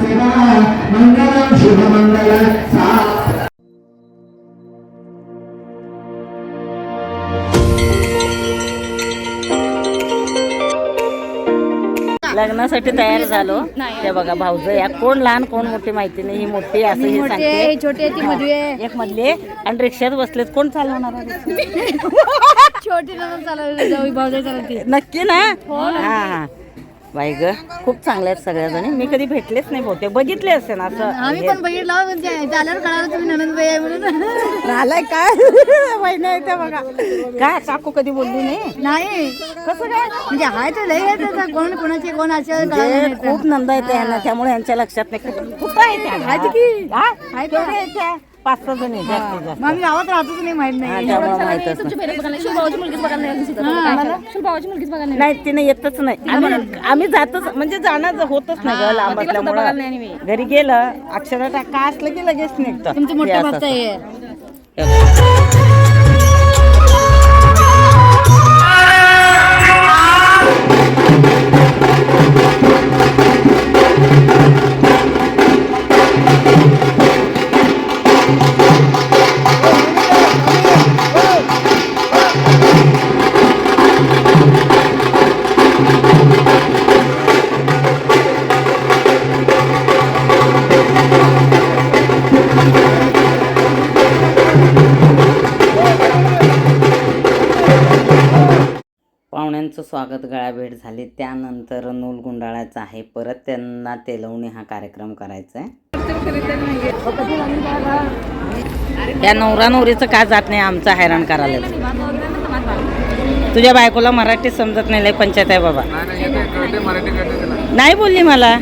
शिवा मंगलम शुभमंगल सा लग्नासाठी तयार झालो. ते बघा भाऊज या कोण लहान कोण मोठी माहिती नाही ही मोठी असं ही सांगते. छोटी ती आहे. एक मधली. आणि रिक्षात बसलेत कोण चालवणार? छोटी चालवती. नक्की ना. हा हा. बाई ग खूप चांगल्या आहेत सगळ्या जणी मी कधी भेटलेच नाही बहुतेक. बघितले असेल असं. आम्ही पण बघितलं आल्यावर कळालं तुम्ही आहे म्हणून. झालंय काय? महिना आहे ते बघा. काय काकू कधी बोलली नाही? नाही. कसं काय? म्हणजे हाय तर लय आहे त्याचा कोण कोणाचे कोण असे म्हणजे. खूप नंद येते यांना त्यामुळे यांच्या लक्षात नाही. कुठं- आहे त्या? की? आहेत केवढ्या आहेत त्या? पाच सहा जणी जास्तीत जास्त. आम्ही गावात राहतोच नाही माहीत हा, नाही. त्यामुळे माहितच नाही नाही तिने येतच नाही. आम्ही आम्ही जातच म्हणजे जाणं होतच नाही ग लांब असल्यामुळं. घरी गेलं अक्षरा टाका असलं की लगेच निघतं. तुमचं हे मोठं असं आहे त्यांना तेलवणी हा कार्यक्रम करायचा आहे. या नवरा नवरीचं का जात नाही आमचा हैराण करायला. तुझ्या बायकोला मराठी समजत नाही लय पंचायत आहे बाबा. नाही बोलली मला.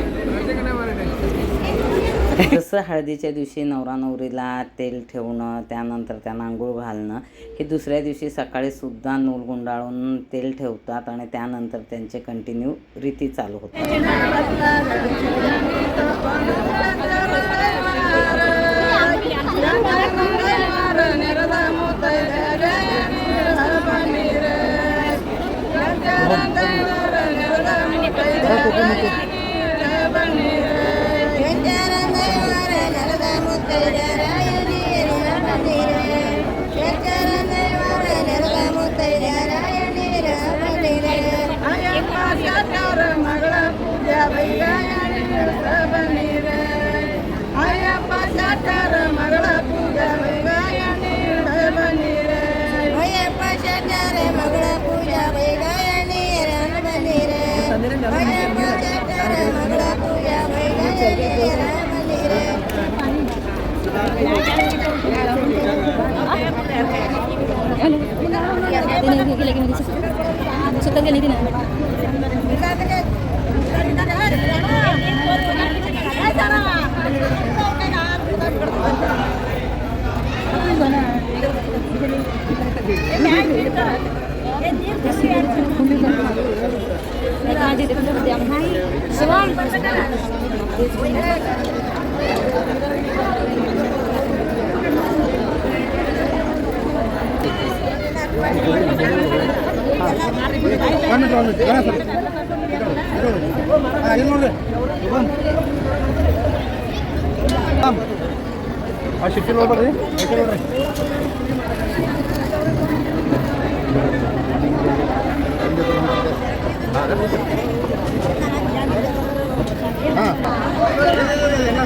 जसं हळदीच्या दिवशी नवरा नवरीला तेल ठेवणं त्यानंतर त्यांना आंघोळ घालणं हे दुसऱ्या दिवशी सकाळी सुद्धा नूल गुंडाळून तेल ठेवतात आणि त्यानंतर त्यांचे कंटिन्यू रीती चालू होतात. हो. गेली स्वतः गेली ती ना शिवाय ಆ ಶಿಫ್ಟಿ ನೋಡ್ರಿ ನೋಡ್ರಿ ಹಾಂ ಎಲ್ಲ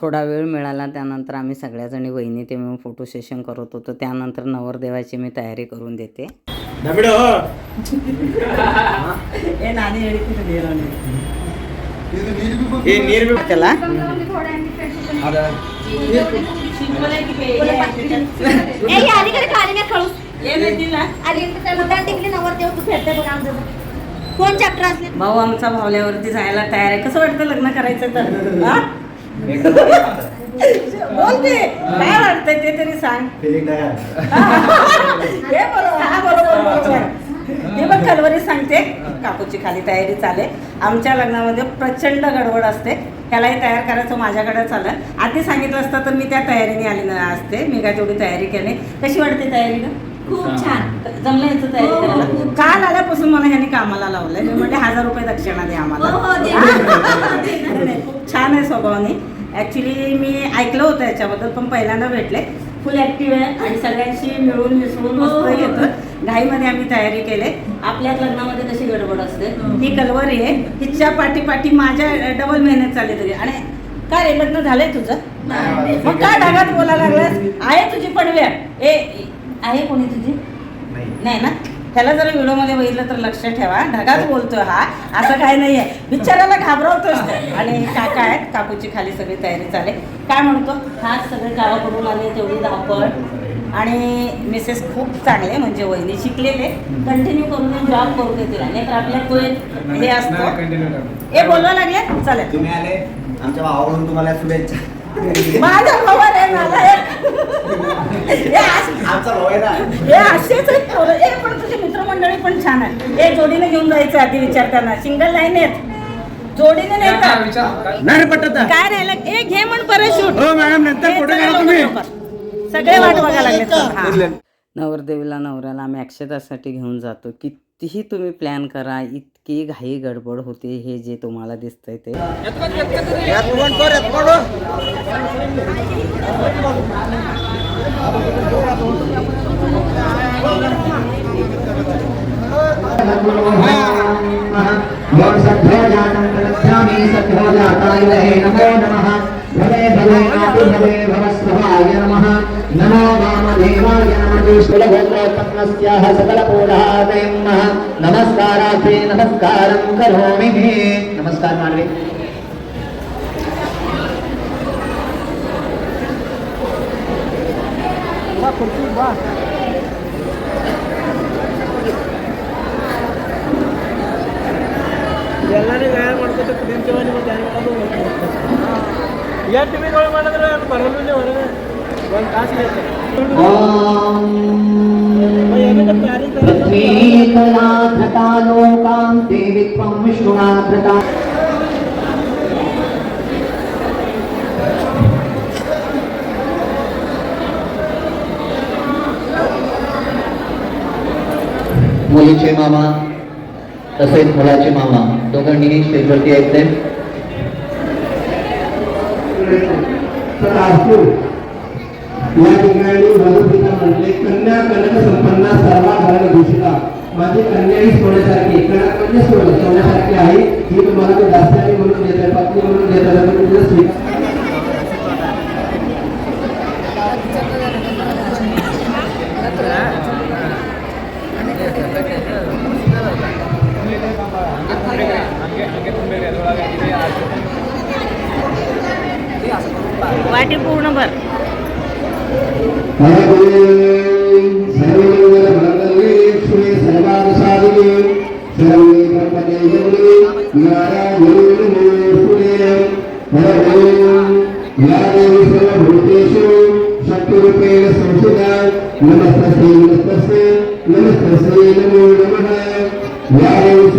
थोडा वेळ मिळाला त्यानंतर आम्ही सगळ्याजणी वहिनी ते मिळून फोटो सेशन करत होतो. त्यानंतर नवरदेवाची मी तयारी करून देते. त्याला? कोण चॅप्टर असले? भाऊ आमचा भावल्यावरती जायला तयार आहे. कसं वाटतं लग्न करायचं तर? हा? बोल ते काय वाटतंय ते तरी सांग. हे. बरोबर हा बरोबर बरोबर. हे बघ कलवरी सांगते. काकूची खाली तयारी चाले आमच्या लग्नामध्ये प्रचंड गडबड असते. त्यालाही तयार करायचं माझ्याकडेच आलं आधी सांगितलं असतं तर मी त्या तयारीने आली ना असते. मी काय तेवढी तयारी केली कशी वाटते तयारी ग खूप छान. जमलं याचं तयारी हो, करायला. खूप काल आल्यापासून मला ह्यांनी कामाला लावलंय. मी म्हणजे हजार रुपये दक्षिणा द्या आम्हाला. हो, हो, दे. नाही, नाही, खूप छान आहे स्वभावाने. ॲक्च्युली मी ऐकलं होतं याच्याबद्दल पण पहिल्यांदा भेटले. फुल ॲक्टिव्ह आहे आणि सगळ्यांशी मिळून मिसळून हो, मस्त हो. घेतो घाईमध्ये आम्ही तयारी केले. आपल्या लग्नामध्ये कशी गडबड असते? ही. कलवरी आहे. हिच्या पाठी पाठी माझ्या डबल मेहनत चालली तरी. आणि काय रे लग्न झालंय तुझं? मग काय ढगात बोलायला लागलास आहे तुझी पण वेळ ए आहे कोणी तुझी? नाही. ना? त्याला जर व्हिडिओमध्ये बघितलं तर लक्ष ठेवा. ढगात बोलतोय हा. असं काही नाहीये. बिचाराला घाबरवतोच ते. आणि काका आहेत काकूची खाली सगळी तयारी चालेल. काय म्हणतो? हा सगळे गावाकडून आले तेवढी धावपळ. आणि मिसेस खूप चांगले म्हणजे वहिनी शिकलेले. कंटिन्यू करून जॉब करू देतील नाही तर आपल्या तो हे असतो. हे बोलवा लागले. चालेल. तुम्ही आले आमच्या भावाकडून तुम्हाला शुभेच्छा. माझा भाऊ आहे मला हे असं- आमचा भाऊ आहे ना. हे असेच आहेत पोरं. ए पण तुझी मित्रमंडळी पण छान आहे. हे जोडीने घेऊन जायचं आधी विचारताना. सिंगल लाईन आहेत. जोडीने नाही पटत. काय राहिलं ए घे म्हण परत शूट हो मॅडम नंतर फोटो काढा तुम्ही. सगळे वाट बघायला लागले नवरदेवीला नवऱ्याला आम्ही अक्षतासाठी घेऊन जातो. कितीही तुम्ही प्लॅन करा की घाई गडबड होते हे जे तुम्हाला दिसतंय ते. नमो नमः. भवे भवे आतु भवे भवस्वभाय नमः नमो वामदेवाय नमः कुलगोत्रोत्पन्नस्याः सकलपूर्णादयं नमस्कारार्थे नमस्कारं करोमि नमस्कार मानवे ಎಲ್ಲಾನೇ ಗಾಯ ಮಾಡ್ಕೊತ ನಿಂತೇವ ನಿಮಗೆ या तुम्ही जवळ मला भरवलं पण तास मुलीचे मामा तसेच मुलाचे मामा. दोघांनीही स्टेजवरती आहेत यायचे या ठिकाणी भगवतीला म्हटले कन्या कनक संपन्ना सर्वाभरण भूषिता माझी कन्या ही सोन्यासारखी कनक म्हणजे सोनं. सोन्यासारखी आहे. ही तुम्हाला मी दास्तानी म्हणून देत आहे पत्नी म्हणून देत आहे तुम्ही तिला स्वीकार वाटी पूर्ण भर शक्तिरूपेण संस्थिता नमस्तस्यै नमस्तस्यै नमस्तस्यै नमो नमः या देवी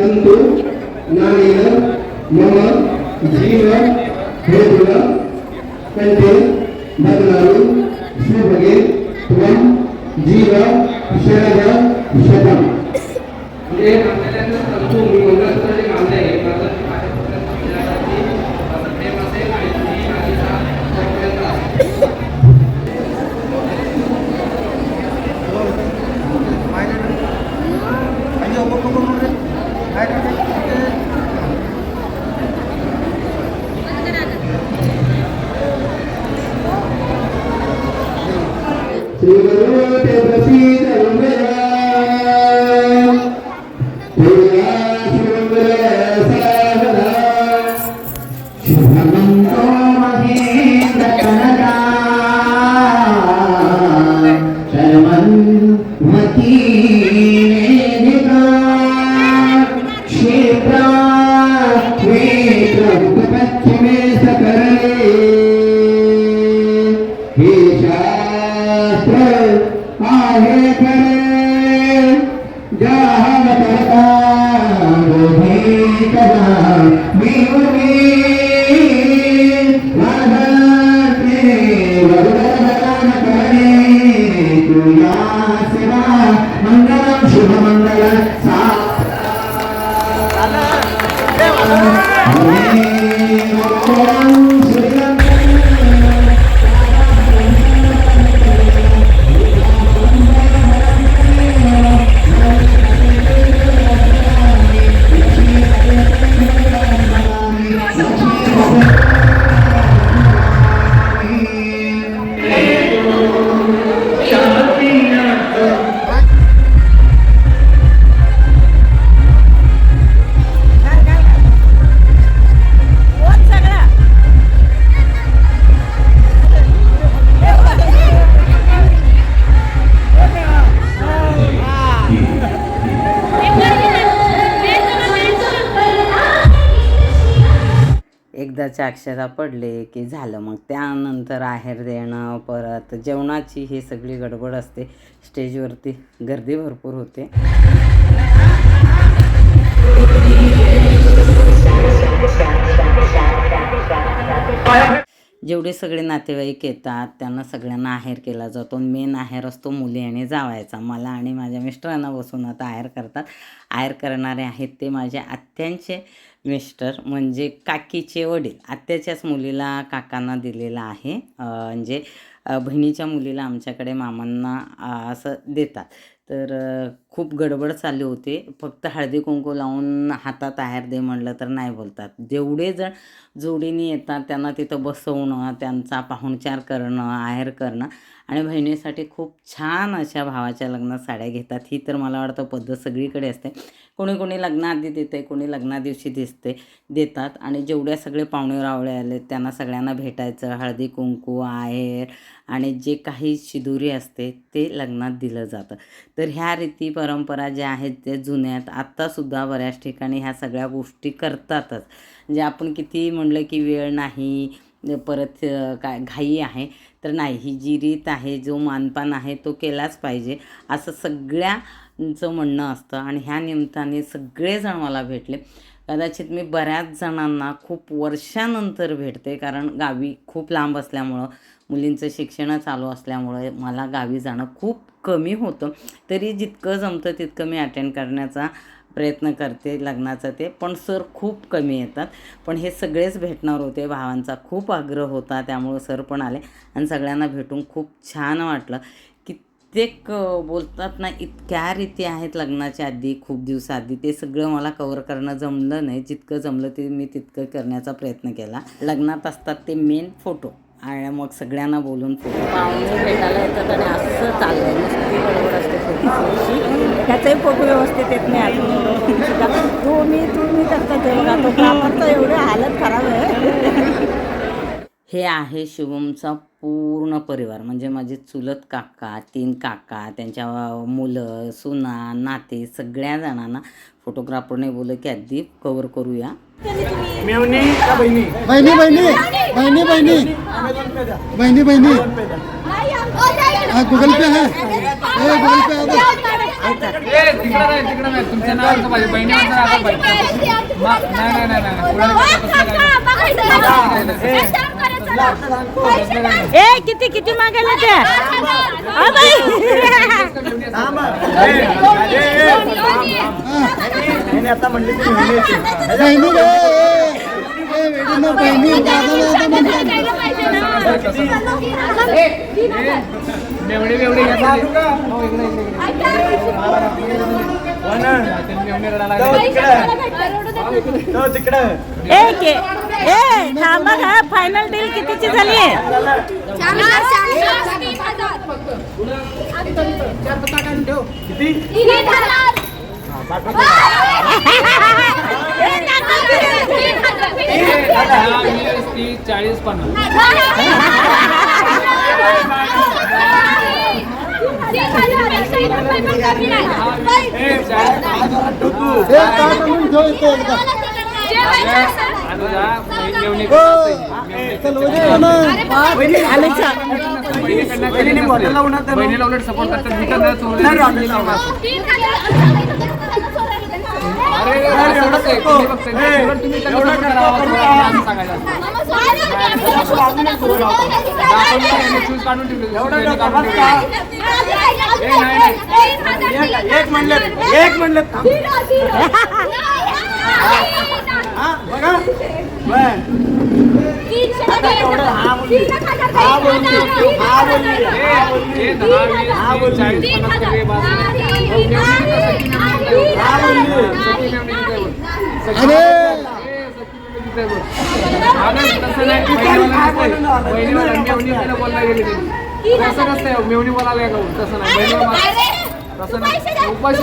ತಂತು ನಾನಿನ ಮಮ ಜೀವ ಭೇದುಲ ಕಂತೆ ಬದಲಾಲು ಶಿವಗೆ ತ್ವಂ ಜೀವ ಶರಣ ಶತಂ ಅನೇಕ ತಂತು ನಿಮ್ಮ करे तुया सेवा एकदाच्या अक्षरा पडले की झालं. मग त्यानंतर आहेर देणं परत जेवणाची ही सगळी गडबड असते. स्टेजवरती गर्दी भरपूर होते. जेवढे सगळे नातेवाईक येतात त्यांना सगळ्यांना आहेर केला जातो. मेन आहेर असतो मुली आणि जावायचा. मला आणि माझ्या मिस्टरांना बसून आता आहेर करतात. आहेर करणारे आहेत ते माझ्या आत्यांचे मिस्टर म्हणजे काकीचे वडील. आत्याच्याच मुलीला काकांना दिलेला आहे. म्हणजे बहिणीच्या मुलीला आमच्याकडे मामांना असं देतात. तर खूप गडबड चालली होते. फक्त हळदी कुंकू लावून हातात आहेर दे म्हणलं तर नाही बोलतात. जेवढे जण जोडीने येतात त्यांना तिथं बसवणं त्यांचा पाहुणचार करणं आहेर करणं आणि बहिणीसाठी खूप छान अशा भावाच्या लग्नात साड्या घेतात. ही तर मला वाटतं पद्धत सगळीकडे असते. कोणी कोणी लग्नाआधी देते कोणी लग्नादिवशी दिसते देतात. आणि जेवढ्या सगळे पाहुणे रावळे आले त्यांना सगळ्यांना भेटायचं. हळदी कुंकू आहेर आणि जे काही शिदुरी असते ते लग्नात दिलं जातं. तर ह्या रीती परंपरा ज्या आहेत त्या जुन्यात आत्तासुद्धा बऱ्याच ठिकाणी ह्या सगळ्या गोष्टी करतातच. म्हणजे आपण किती म्हणलं की वेळ नाही परत काय घाई आहे तर नाही ही जी रीत आहे जो मानपान आहे तो केलाच पाहिजे असं सगळ्यांचं म्हणणं असतं. आणि ह्या निमित्ताने सगळेजण मला भेटले. कदाचित मी बऱ्याच जणांना खूप वर्षानंतर भेटते कारण गावी खूप लांब असल्यामुळं मुलींचं शिक्षण चालू असल्यामुळे मला गावी जाणं खूप कमी होतं. तरी जितकं जमतं तितकं मी अटेंड करण्याचा प्रयत्न करते लग्नाचं ते. पण सर खूप कमी येतात. पण हे सगळेच भेटणार होते. भावांचा खूप आग्रह होता. त्यामुळं सर पण आले. आणि सगळ्यांना भेटून खूप छान वाटलं. कित्येक बोलतात ना इतक्या रीती आहेत लग्नाच्या आधी खूप दिवसाआधी ते सगळं मला कवर करणं जमलं नाही. जितकं जमलं ते मी तितकं करण्याचा प्रयत्न केला. लग्नात असतात ते मेन फोटो आणि मग सगळ्यांना बोलून फोटो पाहुणे भेटायला येतात आणि असं चाललं नुसती असते त्याचाही फोटो व्यवस्थित येत नाही अजून. तू मी तू मी करतात ते बघा तो ग्रामरचा एवढे हालत खराब आहे. हे आहे शुभमचा पूर्ण परिवार. म्हणजे माझे चुलत काका तीन काका त्यांच्या मुलं सुना नाते सगळ्या जणांना फोटोग्राफरने बोललं की आधी कवर करूया. मेवणी का बहिणी? बहिणी बहिणी बहिणी बहिणी. बहिणी हा गुगल पे है गुगल पे आहे. ए किती किती मागायला त्या हा आता म्हणली थांबा का फायनल डील कितीची झाली किती वीस तीस चाळीस पन्नास बहिणीला उलट सपोर्ट करतात तुम्ही त्यांना support shoes काढून shoes काढून ठेवले. एक म्हणले एक म्हणले हा बघा. बर. हा हा हा हे चाळीस पन्नास हा बोलली. मेवणी बोलायला का तसं नाही तसं नाही उपाशी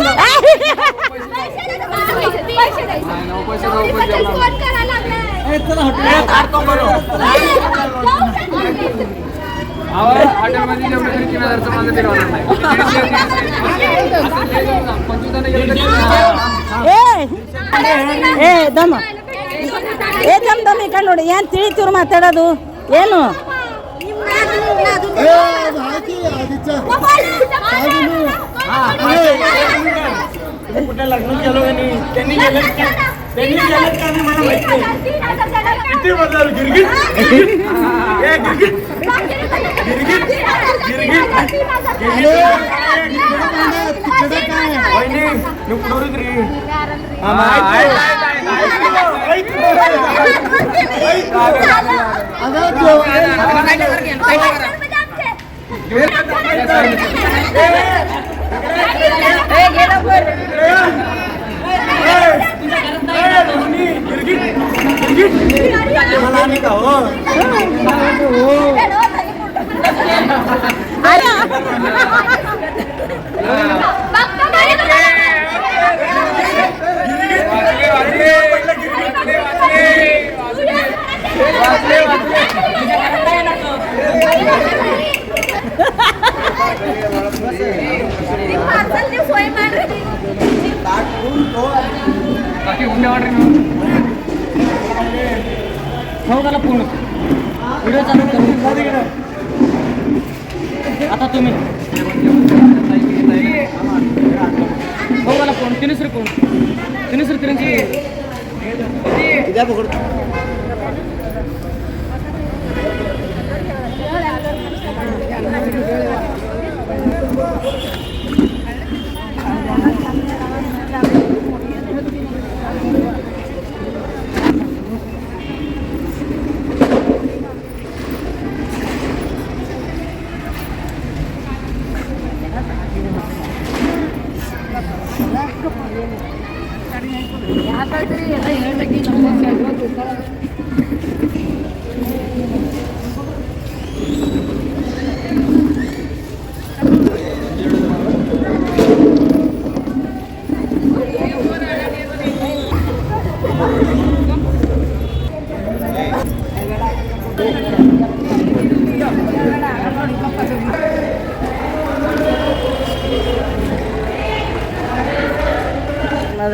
उपाशी ಏ ಏ ದಮ್ಮ ಏ ದಮ್ ದಮ್ ಈ ಕಡೆ ನೋಡಿ ಏನು ತಿಳಿತೀವ್ರು ಮಾತಾಡೋದು ಏನು कुठे ನೋಡಿದ್ರಿ ಗಿರ್ಗಿಟ್ ಗಿರ್ಗಿಟ್ मला नाही का हो बाकी हो पूर्ण व्हिडिओ चालू करू. आता तुम्ही. हो मला फोन. तीनच रे फोन. तीनच रे तिरंची द्या पकड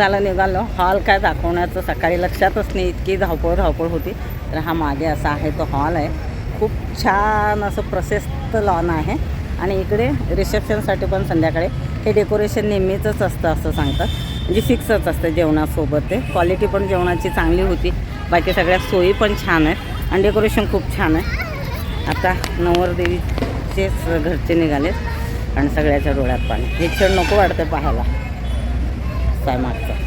लग्न निघालो. हॉल काय दाखवण्याचं सकाळी लक्षातच नाही इतकी धावपळ धावपळ होती. तर हा मागे असा आहे तो हॉल आहे. खूप छान असं प्रशस्त लॉन आहे. आणि इकडे रिसेप्शनसाठी पण संध्याकाळी. हे डेकोरेशन नेहमीचंच असतं असं सांगतात. म्हणजे फिक्सच असतं जेवणासोबत ते. क्वालिटी पण जेवणाची चांगली होती. बाकी सगळ्या सोयी पण छान आहेत. आणि डेकोरेशन खूप छान आहे. आता नवरदेवीचेच घरचे निघालेत. आणि सगळ्याच्या डोळ्यात पाणी. हे क्षण नको वाटतं पाहायला. काय मागचं?